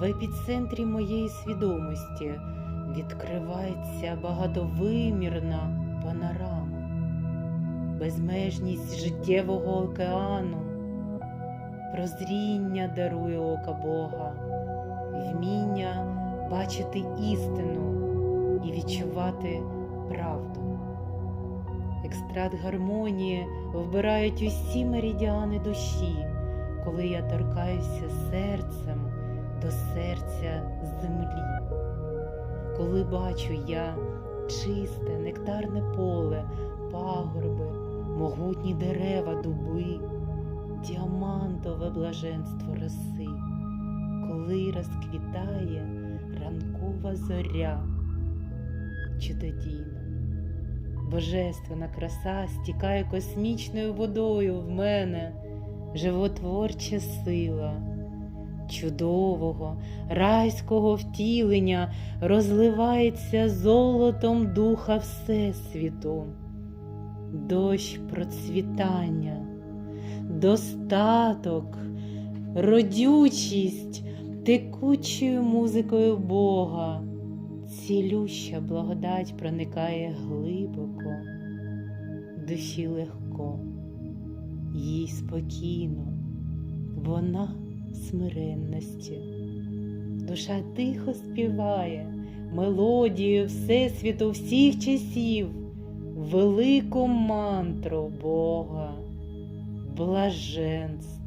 В епіцентрі моєї свідомості відкривається багатовимірна панорама, безмежність життєвого океану, прозріння дарує ока Бога, вміння бачити істину і відчувати правду. Екстракт гармонії вбирають усі меридіани душі, коли я торкаюся серцем до серця землі. Коли бачу я чисте, нектарне поле, пагорби, могутні дерева, дуби, діамантове блаженство роси, коли розквітає ранкова зоря чудодійна. Божественна краса стікає космічною водою в мене, животворча сила чудового, райського втілення розливається золотом духа Всесвіту, дощ процвітання, достаток, родючість текучою музикою Бога. Цілюща благодать проникає глибоко, душі легко, їй спокійно, вона смиренності. Душа тихо співає мелодію Всесвіту всіх часів, велику мантру Бога, блаженства.